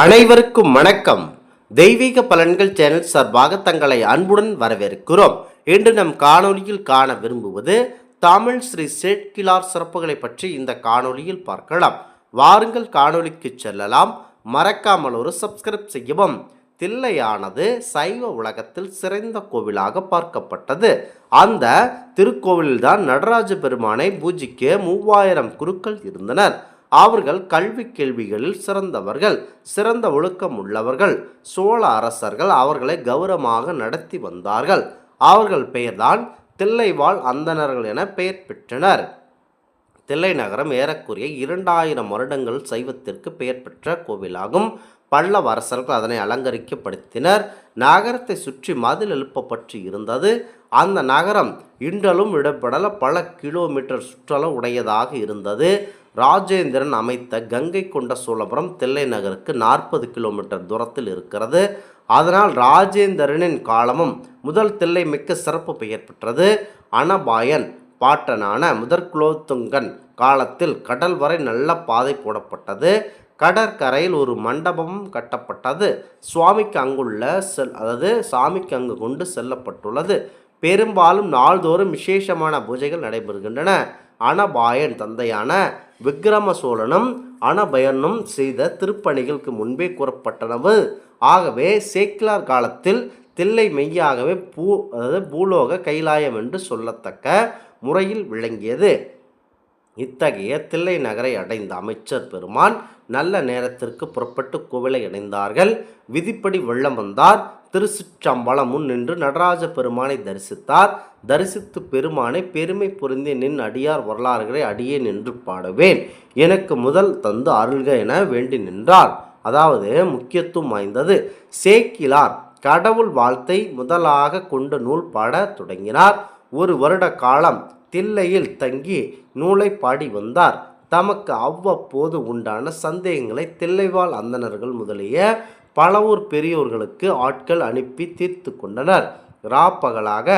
அனைவருக்கும் வணக்கம். தெய்வீக பலன்கள் சேனல் சார்பாக தங்களை அன்புடன் வரவேற்கிறோம். இன்று நம் காணொலியில் காண விரும்புவது தமிழ் ஸ்ரீ சேட்கிலார் சிறப்புகளை பற்றி இந்த காணொலியில் பார்க்கலாம். வாருங்கள் காணொலிக்கு செல்லலாம். மறக்காமல் ஒரு சப்ஸ்கிரைப் செய்யவும். தில்லையானது சைவ உலகத்தில் சிறந்த கோவிலாக பார்க்கப்பட்டது. அந்த திருக்கோவிலில்தான் நடராஜ பெருமானை பூஜிக்க மூவாயிரம் குருக்கள் இருந்தனர். அவர்கள் கல்வி கேள்விகளில் சிறந்தவர்கள் சிறந்த ஒழுக்கம் உள்ளவர்கள் சோழ அரசர்கள் அவர்களை கௌரவமாக நடத்தி வந்தார்கள். அவர்கள் பெயர்தான் தில்லைவாழ் அந்தணர்கள் என பெயர் பெற்றனர். தில்லை நகரம் ஏறக்குறைய இரண்டாயிரம் வருடங்கள் சைவத்திற்கு பெயர் பெற்ற கோவிலாகும். பல்லவ அரசர்கள் அதனை அலங்கரிக்கப்படுத்தினர். நகரத்தை சுற்றி மதில் எழுப்பப்பட்டு இருந்தது. அந்த நகரம் இன்றலும் இடப்படல பல கிலோமீட்டர் சுற்றளவு உடையதாக இருந்தது. ராஜேந்திரன் அமைத்த கங்கை கொண்ட சோழபுரம் தில்லை நகருக்கு நாற்பது கிலோமீட்டர் தூரத்தில் இருக்கிறது. அதனால் ராஜேந்திரனின் காலமும் முதல் தில்லை மிக்க சிறப்பு பெயர் பெற்றது. அனபாயன் பாட்டனான முதற் குலோத்துங்கன் காலத்தில் கடல் வரை நல்ல பாதை போடப்பட்டது. கடற்கரையில் ஒரு மண்டபமும் கட்டப்பட்டது. சுவாமிக்கு அங்குள்ள செல் அதாவது சாமிக்கு அங்கு கொண்டு செல்லப்பட்டுள்ளது. பெரும்பாலும் நாள்தோறும் விசேஷமான பூஜைகள் நடைபெறுகின்றன. அனபாயன் தந்தையான விக்ரம சோழனும் அனபயனும் செய்த திருப்பணிகளுக்கு முன்பே கூறப்பட்டனவு. ஆகவே சேக்கிலார் காலத்தில் தில்லை மெய்யாகவே பூ அதாவது பூலோக கைலாயம் என்று சொல்லத்தக்க முறையில் விளங்கியது. இத்தகைய தில்லை நகரை அடைந்த அமைச்சர் பெருமான் நல்ல நேரத்திற்கு புறப்பட்டு கோவிலை அடைந்தார்கள். விதிப்படி வெள்ளம் வந்தார். திருச்சிற்றம்பலம் முன் நின்று நடராஜ பெருமானை தரிசித்தார். தரிசித்து பெருமானை பெருமை பொருந்தி நின் அடியார் வரலாறுகளை அடியே நின்று பாடுவேன். எனக்கு முதல் தந்து அருள்க என வேண்டி நின்றார். அதாவது முக்கியத்துவம் வாய்ந்தது. சேக்கிலார் கடவுள் வாழ்த்தை முதலாக கொண்டு நூல் பாடத் தொடங்கினார். ஒரு வருட காலம் தில்லையில் தங்கி நூலை பாடி வந்தார். தமக்கு அவ்வப்போது உண்டான சந்தேகங்களை தில்லைவாழ் அந்தணர்கள் முதலிய பலவூர் பெரியோர்களுக்கு ஆட்கள் அனுப்பி தீர்த்து கொண்டனர் ராப்பகலாக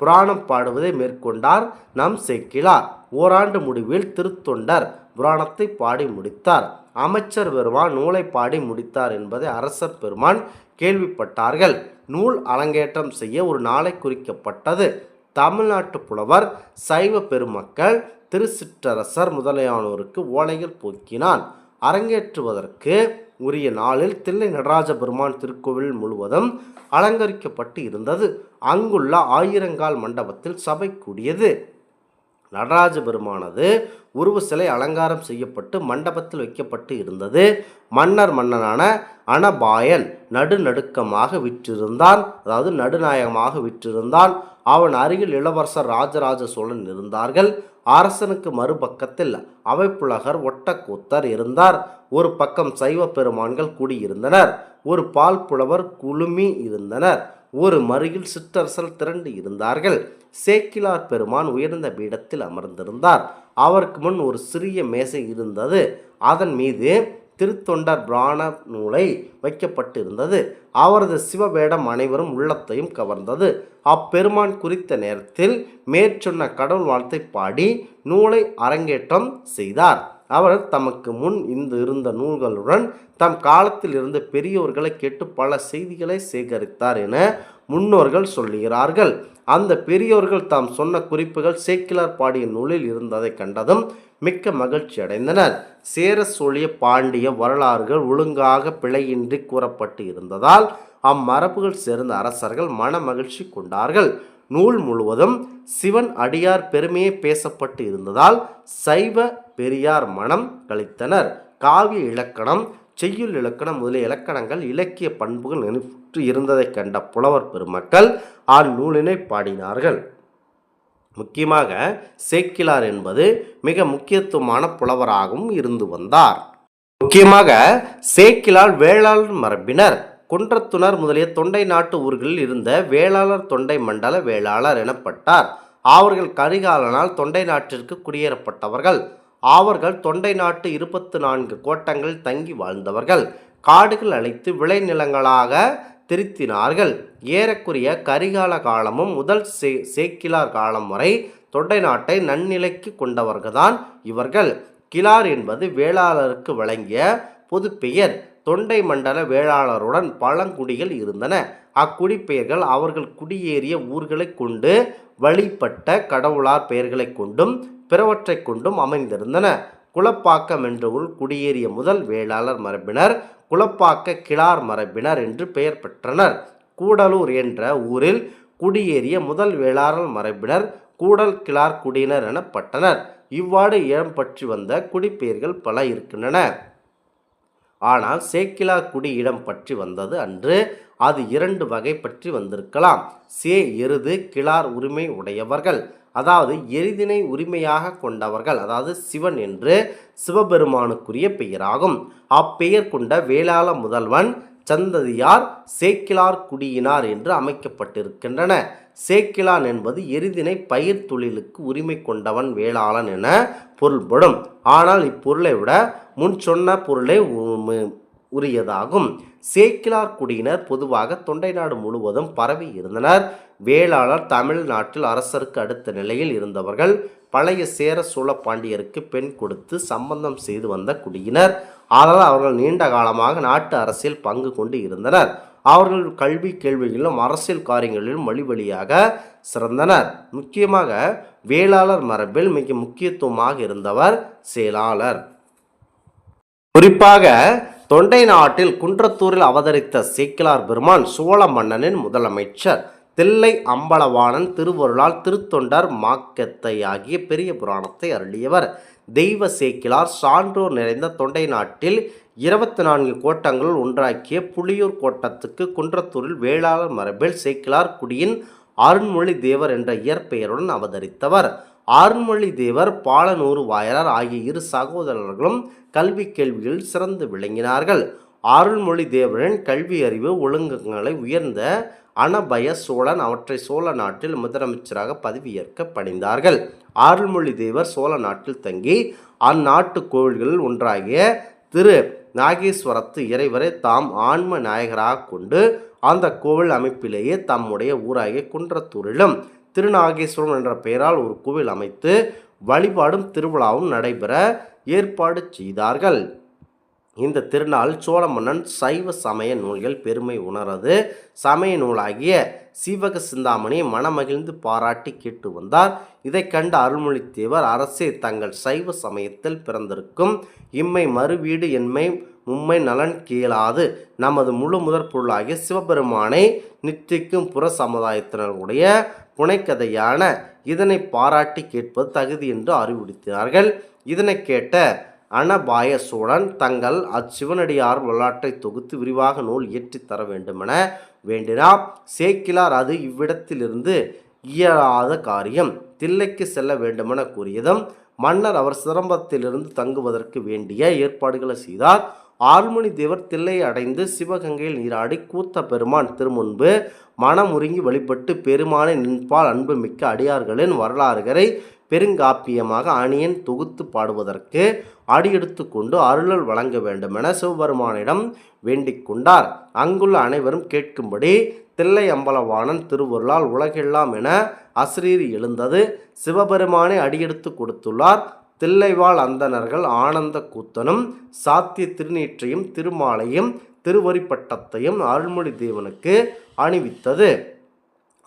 புராணம் பாடுவதை மேற்கொண்டார் நம் செக்கிலார். ஓராண்டு முடிவில் திருத்தொண்டர் புராணத்தை பாடி முடித்தார். அமைச்சர் பெருமான் நூலை பாடி முடித்தார் என்பதை அரசர் பெருமான் கேள்விப்பட்டார்கள். நூல் அலங்கேற்றம் செய்ய ஒரு நாளை குறிக்கப்பட்டது. தமிழ்நாட்டு புலவர் சைவ பெருமக்கள் திருச்சிற்றரசர் முதலியானோருக்கு ஓலைகள் போக்கினான். அரங்கேற்றுவதற்கு உரிய நாளில் தில்லை நடராஜ பெருமான் திருக்கோவில் முழுவதும் அலங்கரிக்கப்பட்டு இருந்தது. அங்குள்ள ஆயிரங்கால் மண்டபத்தில் சபை கூடியது. நடராஜ பெருமானது உருவ சிலை அலங்காரம் செய்யப்பட்டு மண்டபத்தில் வைக்கப்பட்டு இருந்தது. மன்னர் மன்னனான அனபாயன் நடுநடுக்கமாக விற்றிருந்தான். அதாவது நடுநாயகமாக விற்றிருந்தான். அவன் அருகில் இளவரசர் ராஜராஜ சோழன் இருந்தார்கள். அரசனுக்கு மறுபக்கத்தில் அவைப்புலகர் ஒட்டக்கூத்தர் இருந்தார். ஒரு பக்கம் சைவ பெருமான்கள் கூடியிருந்தனர். ஒரு பால் புலவர் குழுமி இருந்தனர். ஒரு மருகில் சிற்றரசல் திரண்டு இருந்தார்கள். சேக்கிலார் பெருமான் உயர்ந்த பீடத்தில் அமர்ந்திருந்தார். அவருக்கு முன் ஒரு சிறிய மேசை இருந்தது. அதன் மீது திருத்தொண்டர் பிராண நூலை வைக்கப்பட்டிருந்தது. அவரது சிவவேடம் அனைவரும் உள்ளத்தையும் கவர்ந்தது. அப்பெருமான் குறித்த நேரத்தில் மேற்சொன்ன கடவுள் வாழ்த்தை பாடி நூலை அரங்கேற்றம் செய்தார். அவர் தமக்கு முன் இந்த இருந்த நூல்களுடன் தம் காலத்தில் இருந்த பெரியோர்களை கேட்டு பல செய்திகளை சேகரித்தார் என முன்னோர்கள் சொல்லுகிறார்கள். அந்த பெரியோர்கள் தாம் சொன்ன குறிப்புகள் சேக்கிலார் பாடிய நூலில் இருந்ததை கண்டதும் மிக்க மகிழ்ச்சி அடைந்தனர். சேர சோழிய பாண்டிய வரலாறுகள் ஒழுங்காக பிழையின்றி கூறப்பட்டு இருந்ததால் அம்மரபுகள் சேர்ந்த அரசர்கள் மன மகிழ்ச்சி கொண்டார்கள். நூல் முழுவதும் சிவன் அடியார் பெருமையே பேசப்பட்டு இருந்ததால் சைவ பெரியார் மனம் கழித்தனர். காவிய இலக்கணம் செய்யுள் இலக்கணம் முதலிய இலக்கணங்கள் இலக்கிய பண்புகள் நினைத்து இருந்ததைக் கண்ட புலவர் பெருமக்கள் அந்நூலினை பாடினார்கள். முக்கியமாக சேக்கிலார் என்பது மிக முக்கியத்துவமான புலவராகவும் இருந்து வந்தார். முக்கியமாக சேக்கிலார் வேளாளர் மரபினர். குன்றத்துணர் முதலிய தொண்டை நாட்டு ஊர்களில் இருந்த வேளாளர் தொண்டை மண்டல வேளாளர் எனப்பட்டார். அவர்கள் கரிகாலனால் தொண்டை நாட்டிற்கு குடியேறப்பட்டவர்கள். அவர்கள் தொண்டை நாட்டு இருபத்து நான்கு கோட்டங்களில் தங்கி வாழ்ந்தவர்கள். காடுகள் அழைத்து விளைநிலங்களாக திருத்தினார்கள். ஏறக்குறைய கரிகால காலமும் முதல் சே சேக்கிலார் காலம் வரை தொண்டை நாட்டை நன்னிலைக்கு கொண்டவர்கள்தான் இவர்கள். கிலார் என்பது வேளாளருக்கு வழங்கிய பொது பெயர் தொண்டை மண்டல வேளாளருடன் பழங்குடிகள் இருந்தன. அக்குடிப்பெயர்கள் அவர்கள் குடியேறிய ஊர்களைக் கொண்டு வழிபட்ட கடவுளார் பெயர்களைக் கொண்டும் பிறவற்றைக் கொண்டும் அமைந்திருந்தன. குலப்பாக்கம் என்ற ஊர் குடியேறிய முதல் வேளாளர் மரபினர் குலப்பாக்க கிளார் மரபினர் என்று பெயர் பெற்றனர். கூடலூர் என்ற ஊரில் குடியேறிய முதல் வேளாளர் மரபினர் கூடல் கிளார் குடியினர் எனப்பட்டனர். இவ்வாறு இடம் பற்றி வந்த குடிப்பெயர்கள் பல இருக்கின்றன. ஆனால் சேக்கிலா குடியிடம் பற்றி வந்தது அன்று. அது இரண்டு வகை பற்றி வந்திருக்கலாம். சே எருது கிளார் உரிமை உடையவர்கள். அதாவது எரிதினை உரிமையாக கொண்டவர்கள் அதாவது சிவன் என்று சிவபெருமானுக்குரிய பெயராகும். அப்பெயர் கொண்ட வேளாள முதல்வன் சந்ததியார் சேக்கிலார் குடியினார் என்று அமைக்கப்பட்டிருக்கின்றன. சேக்கிலான் என்பது எரிதினை பயிர் தொழிலுக்கு உரிமை கொண்டவன் வேளாளன் என பொருள்படும். ஆனால் இப்பொருளை விட முன் சொன்ன பொருளே உ- உரியதாகும். சேக்கிலார் குடியினர் பொதுவாக தொண்டை நாடு முழுவதும் பரவி இருந்தனர். வேளாளர் தமிழ்நாட்டில் அரசருக்கு அடுத்த நிலையில் இருந்தவர்கள் பழைய சேர சோழ பாண்டியருக்கு பெண் கொடுத்து சம்பந்தம் செய்து வந்த குடியினர். ஆனால் அவர்கள் நீண்ட காலமாக நாட்டு அரசியல் பங்கு கொண்டு இருந்தனர். அவர்கள் கல்வி கேள்விகளிலும் அரசியல் காரியங்களிலும் வழி வழியாக சிறந்தனர். முக்கியமாக வேளாளர் மரபில் மிக முக்கியத்துவமாக இருந்தவர் செயலாளர் குறிப்பாக தொண்டை நாட்டில் குன்றத்தூரில் அவதரித்த சேக்கிலார் பெருமான் சோழ மன்னனின் முதலமைச்சர். தில்லை அம்பலவாணன் திருவருளால் திருத்தொண்டர் மாக்கத்தை ஆகிய பெரிய புராணத்தை அருளியவர். தெய்வ சேக்கிலார் சான்றோர் நிறைந்த தொண்டை நாட்டில் இருபத்தி நான்கு கோட்டங்கள் ஒன்றாக்கிய புலியூர் கோட்டத்துக்கு குன்றத்தூரில் வேளாளர் மரபில் சேக்கிலார் குடியின் அருண்மொழி தேவர் என்ற இயற்பெயருடன் அவதரித்தவர். அருண்மொழி தேவர் பாலனூறு வாயரார் ஆகிய இரு சகோதரர்களும் கல்வி கேள்விகளில் சிறந்து விளங்கினார்கள். அருள்மொழி தேவரின் கல்வி அறிவு ஒழுங்குகளை உயர்ந்த அனபய சோழன் அவற்றை சோழ நாட்டில் முதலமைச்சராக பதவியேற்க பணிந்தார்கள் அருள்மொழி தேவர் சோழ நாட்டில் தங்கி அந்நாட்டு கோவில்களில் ஒன்றாகிய திரு. நாகேஸ்வரத்து இறைவரை தாம் ஆன்ம நாயகராக கொண்டு அந்த கோவில் அமைப்பிலேயே தம்முடைய ஊராகிய குன்றத்தூரிலும் திருநாகேஸ்வரம் என்ற பெயரால் ஒரு கோவில் அமைத்து வழிபாடும் திருவிழாவும் நடைபெற ஏற்பாடு செய்தார்கள். இந்த திருநாள் சோழ மன்னன் சைவ சமய நூல்கள் பெருமை உணரது. சமய நூலாகிய சீவக சிந்தாமணி மனமகிழ்ந்து பாராட்டி கேட்டு வந்தார். இதை கண்ட அருள்மொழித்தேவர் அரசே தங்கள் சைவ சமயத்தில் பிறந்திருக்கும் இம்மை மறுவீடு என்மை உம்மை நலன் கீழாது நமது முழு முதற் பொருளாகிய சிவபெருமானை நித்திக்கும் புற சமுதாயத்தினருடைய புனைக்கதையான இதனை பாராட்டி கேட்பது தகுதி என்று அறிவுறுத்தினார்கள். இதனை கேட்ட அனபாயசுடன் தங்கள் அச்சிவனடியார் வரலாற்றை தொகுத்து விரிவாக நூல் இயற்றித் தர வேண்டுமென வேண்டினார். சேக்கிலார் அது இவ்விடத்திலிருந்து இயலாத காரியம். தில்லைக்கு செல்ல வேண்டுமென கூறியதும் மன்னர் அவர் சிரம்பத்திலிருந்து தங்குவதற்கு வேண்டிய ஏற்பாடுகளை செய்தார். ஆறுமணி தேவர் தில்லையை அடைந்து சிவகங்கையில் நீராடி கூத்த பெருமான் திருமுன்பு மனமுருங்கி வழிபட்டு பெருமானை நின்பால் அன்புமிக்க அடியார்களின் வரலாறுகளை பெருங்காப்பியமாக அணியன் தொகுத்து பாடுவதற்கு அடியெடுத்து கொண்டு அருளல் வழங்க வேண்டுமென சிவபெருமானிடம் வேண்டிக் கொண்டார். அங்குள்ள அனைவரும் கேட்கும்படி தில்லை அம்பலவாணன் திருவருளால் உலகெல்லாம் என அஸ்ரீரி எழுந்தது. சிவபெருமானை அடியெடுத்து கொடுத்துள்ளார். தில்லைவாழ் அந்தணர்கள் ஆனந்த கூத்தனும் சாத்திய திருநீற்றையும் திருமாலையும் திருவரிப்பட்டத்தையும் அருள்மொழி தேவனுக்கு அணிவித்தது.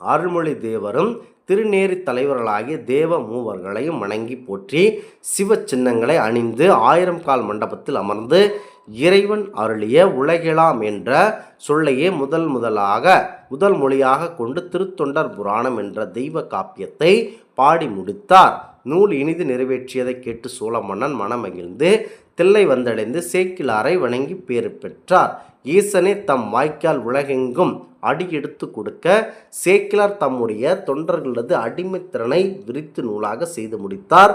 அருள்மொழி தேவரும் திருநேரி தலைவர்களாகிய தேவ மூவர்களையும் வணங்கி போற்றி சிவ சின்னங்களை அணிந்து ஆயிரம் கால் மண்டபத்தில் அமர்ந்து இறைவன் அருளிய உலகெலாம் என்ற சொல்லையே முதல் முதலாக முதல் மொழியாக கொண்டு திருத்தொண்டர் புராணம் என்ற தெய்வ காப்பியத்தை பாடி முடித்தார். நூல் இனிது நிறைவேற்றியதை கேட்டு சோழ மன்னன் மனமகிழ்ந்து தில்லை வந்தடைந்து சேக்கிலாரை வணங்கி பேறு பெற்றார். ஈசனே தம் வாய்க்கால் உலகெங்கும் அடி எடுத்து கொடுக்க சேக்கிலார் தம்முடைய தொண்டர்களது அடிமைத்திறனை விரித்து நூலாக செய்து முடித்தார்.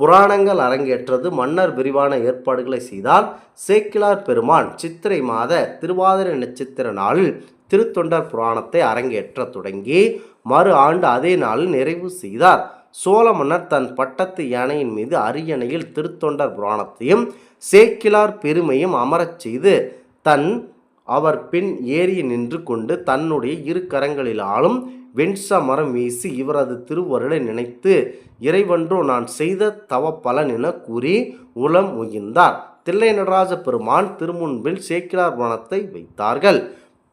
புராணங்கள் அரங்கேற்றது. மன்னர் விரிவான ஏற்பாடுகளை செய்தால் சேக்கிலார் பெருமான் சித்திரை மாத திருவாதிரை நட்சத்திர நாளில் திருத்தொண்டர் புராணத்தை அரங்கேற்ற தொடங்கி மறு ஆண்டு அதே நாளில் நிறைவு செய்தார். சோழ மன்னர் தன் பட்டத்து யானையின் மீது அரியணையில் திருத்தொண்டர் புராணத்தையும் சேக்கிலார் பெருமையும் அமரச் செய்து தன் அவர் பின் ஏறி நின்று கொண்டு தன்னுடைய இரு கரங்களிலாலும் வெண்ச மரம் வீசி இவரது திருவருளை நினைத்து இறைவன்றோ நான் செய்த தவ பலன் என கூறி உளம் உகிர்ந்தார் தில்லை நடராஜ பெருமான் திருமுன்பில் சேக்கிலார் வனத்தை வைத்தார்கள்.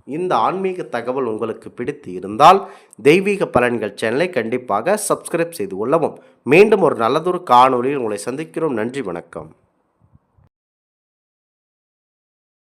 இந்த ஆன்மீக தகவல் உங்களுக்கு பிடித்து இருந்தால் தெய்வீக பலன்கள் சேனலை கண்டிப்பாக சப்ஸ்கிரைப் செய்து கொள்ளவும். மீண்டும் ஒரு நல்லதொரு காணொலியில் உங்களை சந்திக்கிறோம். நன்றி வணக்கம்.